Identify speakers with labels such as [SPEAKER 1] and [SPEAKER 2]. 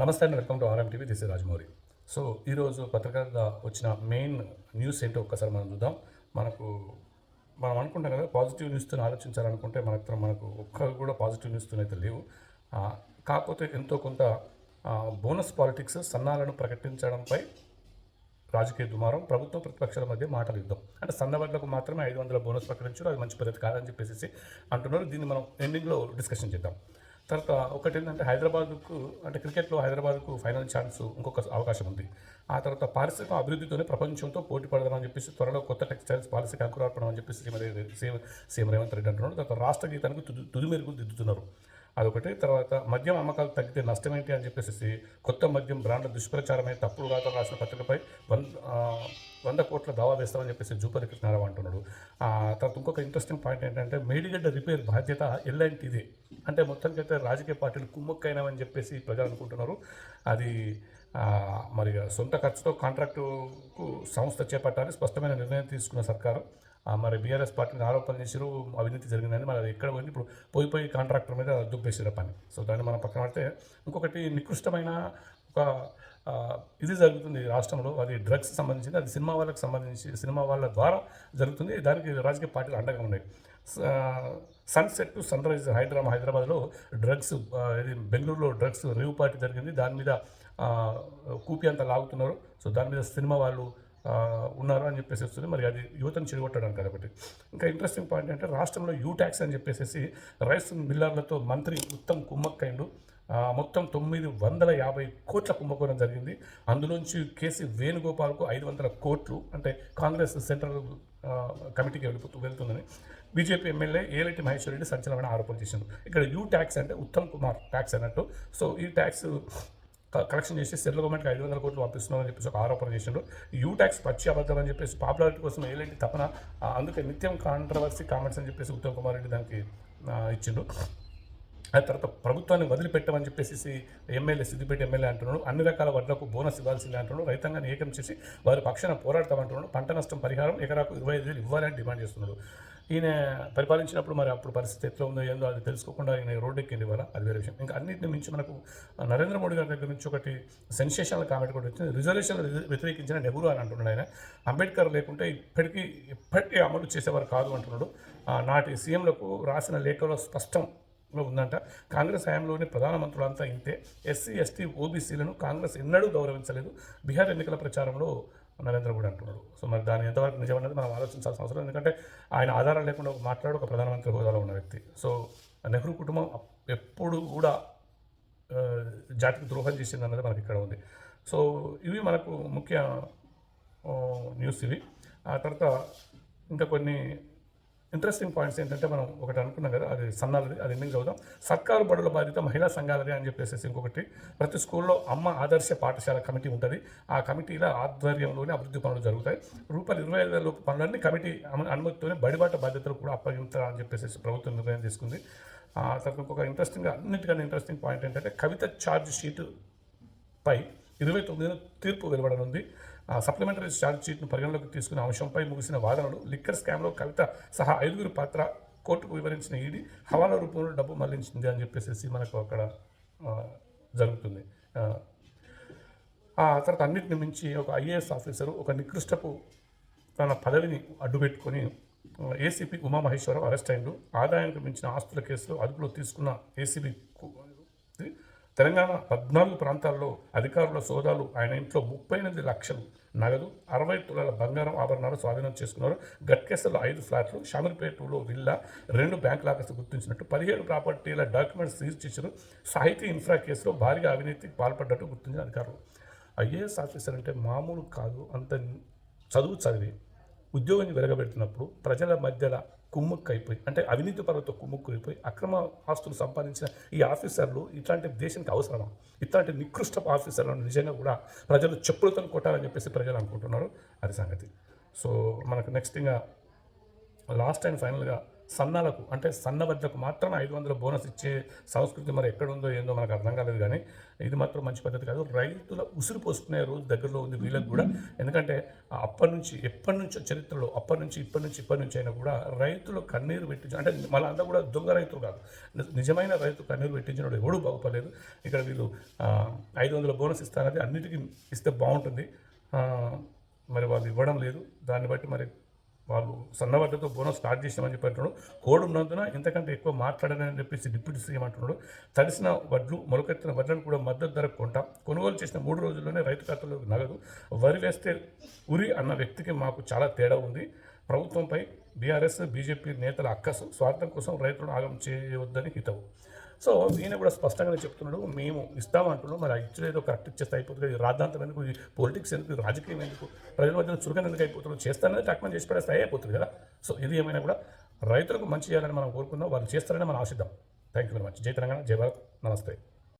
[SPEAKER 1] నమస్తే అండి welcome to RM TV this is Rajahmundry so ఈరోజు పత్రికగా వచ్చిన మెయిన్ న్యూస్ ఏంటో ఒక్కసారి మనం చూద్దాం. మనకు మనం అనుకుంటాం కదా పాజిటివ్ న్యూస్తో ఆలోచించాలనుకుంటే మనకు మనకు ఒక్క కూడా పాజిటివ్ న్యూస్తో అయితే లేవు. కాకపోతే ఎంతో కొంత బోనస్ పాలిటిక్స్ సన్నాలను ప్రకటించడంపై రాజకీయ దుమారం ప్రభుత్వం ప్రతిపక్షాల మధ్య మాటల యుద్ధం. అంటే సన్నబడ్లకు మాత్రమే ఐదు వందల బోనస్ ప్రకటించారు అది మంచి పద్ధతి కాదని చెప్పేసి అంటున్నారు. దీన్ని మనం ఎండింగ్లో డిస్కషన్ చేద్దాం. తర్వాత ఒకటి ఏంటంటే హైదరాబాద్కు అంటే క్రికెట్లో హైదరాబాద్కు ఫైనల్ ఛాన్స్ ఇంకొక అవకాశం ఉంది. ఆ తర్వాత పారిశ్రామిక అభివృద్ధితోనే ప్రపంచంతో పోటీ పడదామని చెప్పేసి త్వరలో కొత్త టెక్స్టైల్స్ పాలసీకి అంకురార్పణం అని చెప్పేసి సీఎం సీఎం రేవంత్ రెడ్డి అంటున్నారు. తర్వాత రాష్ట్ర గీతానికి తుది తుది మెరుగులు దిద్దుతున్నారు. అదొకటి. తర్వాత మద్యం అమ్మకాలు తగ్గితే నష్టం ఏంటి అని చెప్పేసి కొత్త మద్యం బ్రాండ్ల దుష్ప్రచారమే తప్పుడు రాత రాసిన పత్రికపై వంద వంద కోట్ల దావా వేస్తామని చెప్పేసి జూపల్లి కృష్ణారావు అంటున్నాడు తర్వాత ఇంకొక ఇంట్రెస్టింగ్ పాయింట్ ఏంటంటే మేడిగడ్డ రిపేర్ బాధ్యత ఎల్లాంటిదే అంటే మొత్తం అయితే రాజకీయ పార్టీలు కుమ్మక్కైనవని చెప్పేసి ప్రజలు అనుకుంటున్నారు. అది మరి సొంత ఖర్చుతో కాంట్రాక్టుకు సంస్థ చేపట్టాలని స్పష్టమైన నిర్ణయం తీసుకున్న సర్కారు మరి బీఆర్ఎస్ పార్టీని ఆరోపణ చేసిరు అవినీతి జరిగిందని మరి అది ఎక్కడ పోయింది? ఇప్పుడు పోయి పోయి కాంట్రాక్టర్ మీద దుబ్బేసిన పని. సో దాన్ని మనం పక్కన పడితే ఇంకొకటి నికృష్టమైన ఒక ఇది జరుగుతుంది రాష్ట్రంలో అది డ్రగ్స్ సంబంధించింది అది సినిమా వాళ్ళకి సంబంధించి సినిమా వాళ్ళ ద్వారా జరుగుతుంది. దానికి రాజకీయ పార్టీలు అండగా ఉన్నాయి. Sunset to sunrise Hyderabad హైదరాబాద్లో డ్రగ్స్ ఇది బెంగళూరులో డ్రగ్స్ రేవ్ పార్టీ జరిగింది. దాని మీద కూపి అంతా లాగుతున్నారు. సో దాని మీద సినిమా వాళ్ళు ఉన్నారు అని చెప్పేసి వస్తుంది. మరి అది యువతను చెడగొట్టడానికి కాబట్టి ఇంకా ఇంట్రెస్టింగ్ పాయింట్ అంటే రాష్ట్రంలో యూ ట్యాక్స్ అని చెప్పేసి రైస్ మిల్లర్లతో మంత్రి ఉత్తమ్ కుమ్మక్కైండు మొత్తం తొమ్మిది వందల యాభై కోట్ల కుంభకోణం జరిగింది. అందులోంచి కేసీ వేణుగోపాల్కు ఐదు వందల కోట్లు అంటే కాంగ్రెస్ సెంట్రల్ కమిటీకి వెళ్ళిపోతూ వెళ్తుందని బీజేపీ ఎమ్మెల్యే ఏలటి మహేశ్వర్ రెడ్డి సంచలనమైన ఆరోపణలు చేసింది ఇక్కడ యూ ట్యాక్స్ అంటే ఉత్తమ్ కుమార్ ట్యాక్స్ అన్నట్టు. సో ఈ ట్యాక్స్ కలెక్షన్ చేసి సెంట్రల్ గవర్నమెంట్కి ఐదు వందల కోట్లు పంపిస్తున్నాం అని చెప్పేసి ఒక ఆరోపణ చేసిండు. యూ ట్యాక్స్ పచ్చి అబద్ధం అని చెప్పేసి పాపులారిటీ కోసం ఏలేంటి తపన అందుకే నిత్యం కాంట్రవర్సీ కామెంట్స్ అని చెప్పేసి ఉత్తమ్ కుమార్ రెడ్డి దానికి ఇచ్చిండు. ఆ తర్వాత ప్రభుత్వాన్ని వదిలిపెట్టమని చెప్పేసి ఎమ్మెల్యే సిద్దిపేట ఎమ్మెల్యే అంటున్నాడు. అన్ని రకాల వడ్లకు బోనస్ ఇవ్వాల్సిందే అంటున్నాడు. రైతాంగాన్ని ఏకం చేసి వారి పక్షాన పోరాడతామంటున్నాడు. పంట నష్టం పరిహారం ఎకరాకు ఇరవై ఐదు వేలు ఇవ్వాలని డిమాండ్ చేస్తున్నాడు. ఈయన పరిపాలించినప్పుడు మరి అప్పుడు పరిస్థితి ఎట్లా ఉందో ఏందో అది తెలుసుకోకుండా ఈయన రోడ్డు ఎక్కింది అది వేరే విషయం. ఇంకా అన్నింటిని మించి మనకు నరేంద్ర మోడీ గారి దగ్గర నుంచి ఒకటి సెన్సేషనల్ కామెంట్ కూడా వచ్చింది. రిజర్వేషన్ వ్యతిరేకించిన నెహ్రూ అని అంటున్నాడు ఆయన. అంబేద్కర్ లేకుంటే ఇప్పటికీ ఇప్పటికీ అమలు చేసేవారు కాదు అంటున్నాడు. నాటి సీఎంలకు రాసిన లేఖలో స్పష్టం లో ఉందంట. కాంగ్రెస్ హయాంలోని ప్రధానమంత్రులంతా ఇంతే. ఎస్సీ ఎస్టీ ఓబీసీలను కాంగ్రెస్ ఎన్నడూ గౌరవించలేదు. బీహార్ ఎన్నికల ప్రచారంలో నరేంద్ర మోడీ అంటున్నాడు. సో మరి దాని ఎంతవరకు నిజమన్నది మనం ఆలోచించాల్సిన అవసరం ఎందుకంటే ఆయన ఆధారం లేకుండా ఒక మాట్లాడు ఒక ప్రధానమంత్రి హోదాలో ఉన్న వ్యక్తి. సో నెహ్రూ కుటుంబం ఎప్పుడు కూడా జాతికి ద్రోహం చేసింది అన్నది మనకి ఇక్కడ ఉంది. సో ఇవి మనకు ముఖ్య న్యూస్ ఇవి. ఆ తర్వాత ఇంకా కొన్ని ఇంట్రెస్టింగ్ పాయింట్స్ ఏంటంటే మనం ఒకటి అనుకున్నాం కదా అది సన్నాలది అది ఎందుకు చదువుదాం. సర్కారు బడుల బాధ్యత మహిళా సంఘాలదే అని చెప్పేసి ఇంకొకటి ప్రతి స్కూల్లో అమ్మ ఆదర్శ పాఠశాల కమిటీ ఉంటుంది. ఆ కమిటీల ఆధ్వర్యంలోనే అభివృద్ధి పనులు జరుగుతాయి. రూపాయలు ఇరవై ఐదు లోపు పనులన్నీ కమిటీ అనుమతితోనే బడిబాట బాధ్యతలు కూడా అప్పగించాలని చెప్పేసి ప్రభుత్వం నిర్ణయం తీసుకుంది. ఆ తర్వాత ఇంకొక ఇంట్రెస్టింగ్ అన్నిటికన్నా ఇంట్రెస్టింగ్ పాయింట్ ఏంటంటే కవిత ఛార్జ్ షీటు పై ఇరవై తొమ్మిదిన తీర్పు వెలువడనుంది. సప్లిమెంటరీ ఛార్జ్ షీట్ను పరిగణలోకి తీసుకున్న అంశంపై ముగిసిన వాదనలు లిక్కర్ స్కామ్లో కవిత సహా ఐదుగురు పాత్ర కోర్టుకు వివరించిన ఈడీ హవాలా రూపంలో డబ్బు మళ్ళించింది అని చెప్పేసి మనకు అక్కడ జరుగుతుంది. ఆ, ఆ తర్వాత అన్నిటిని మించి ఒక ఐఏఎస్ ఆఫీసరు ఒక నికృష్టపు తన పదవిని అడ్డుపెట్టుకొని ఏసీపీ ఉమామహేశ్వరరావు అరెస్ట్ అయిండు. ఆదాయానికి మించిన ఆస్తుల కేసులో అదుపులో తీసుకున్న ఏసీబీ తెలంగాణ పద్నాలుగు ప్రాంతాల్లో అధికారుల సోదాలు ఆయన ఇంట్లో ముప్పై ఎనిమిది లక్షలు నగదు అరవై తులాల బంగారం ఆభరణాలు స్వాధీనం చేసుకున్నారు. గట్కేసలో ఐదు ఫ్లాట్లు షామీర్పేటలో విల్లా రెండు బ్యాంక్ లాకర్స్ గుర్తించినట్టు పదిహేడు ప్రాపర్టీల డాక్యుమెంట్స్ సీజ్ చేశారు. సాహితీ ఇన్ఫ్రా కేసులో భారీగా అవినీతికి పాల్పడ్డట్టు గుర్తించిన అధికారులు. ఐఏఎస్ ఆఫీసర్ అంటే మామూలు కాదు అంత చదువు చదివి ఉద్యోగాన్ని వెలగబెడుతున్నప్పుడు ప్రజల మధ్యలో కుమ్ముక్కు అయిపోయి అంటే అవినీతి పరులతో కుమ్ముక్కు అయిపోయి అక్రమ ఆస్తులు సంపాదించిన ఈ ఆఫీసర్లు ఇట్లాంటి దేశానికి అవసరమా? ఇట్లాంటి నికృష్ట ఆఫీసర్లను నిజంగా కూడా ప్రజలు చెప్పులతో కొట్టాలని చెప్పేసి ప్రజలు అనుకుంటున్నారు. అది సంగతి. సో మనకు నెక్స్ట్ ఇంకా లాస్ట్ అండ్ ఫైనల్గా సన్నాలకు అంటే సన్న మాత్రం ఐదు వందల బోనస్ ఇచ్చే సంస్కృతి మరి ఎక్కడ ఉందో ఏందో మనకు అర్థం కాలేదు కానీ ఇది మాత్రం మంచి పద్ధతి కాదు. రైతుల ఉసురు పోసుకునే రోజు దగ్గరలో ఉంది వీళ్ళకి కూడా. ఎందుకంటే అప్పటి నుంచి ఎప్పటి నుంచో చరిత్రలో అప్పటి నుంచి ఇప్పటి నుంచి ఇప్పటి నుంచి అయినా కూడా రైతులు కన్నీరు పెట్టించి అంటే మళ్ళీ అంతా కూడా దొంగ రైతులు కాదు. నిజమైన రైతు కన్నీరు పెట్టించినప్పుడు ఎవడూ బాగుపడలేదు. ఇక్కడ వీళ్ళు ఐదు వందల బోనస్ ఇస్తారని అన్నిటికీ ఇస్తే బాగుంటుంది. మరి వాళ్ళు ఇవ్వడం లేదు. దాన్ని బట్టి మరి వాళ్ళు సన్నవడ్డతో బోనస్ స్టార్ట్ చేసామని చెప్పి అంటున్నాడు. కోడ్ ఉన్నందున ఇంతకంటే ఎక్కువ మాట్లాడనని చెప్పేసి డిప్యూటీ సీఎం అంటున్నాడు. తడిసిన వడ్లు మొలకెత్తిన వడ్లను కూడా మద్దతు ధరకు కొంటాం. కొనుగోలు చేసిన మూడు రోజుల్లోనే రైతు ఖాతాలో నగదు వరి వేస్తే ఉరి అన్న వ్యక్తికి మాకు చాలా తేడా ఉంది. ప్రభుత్వంపై బీఆర్ఎస్ బీజేపీ నేతల అక్కసు స్వార్థం కోసం రైతులను ఆగం చేయవద్దని హితవు. సో ఈయన కూడా స్పష్టంగానే చెప్తున్నాడు మేము ఇస్తామంటున్నాం మరి ఇచ్చిన ఏదో కరెక్ట్ ఇచ్చేస్తే అయిపోతుంది ఇది రాద్ధాంతం ఎందుకు ఈ పొలిటిక్స్ ఎందుకు రాజకీయం ఎందుకు ప్రజల మధ్యలో చురుకన ఎందుకు అయిపోతుంది చేస్తానని టక్మని చేసి పడేస్తే అయిపోతుంది కదా. సో ఇది ఏమైనా కూడా రైతులకు మంచి చేయాలని మనం కోరుకుందాం వాళ్ళు చేస్తారని మనం ఆశిద్దాం. థ్యాంక్ యూ వెరీ మచ్ జై తెలంగాణ జై భారత్. నమస్తే.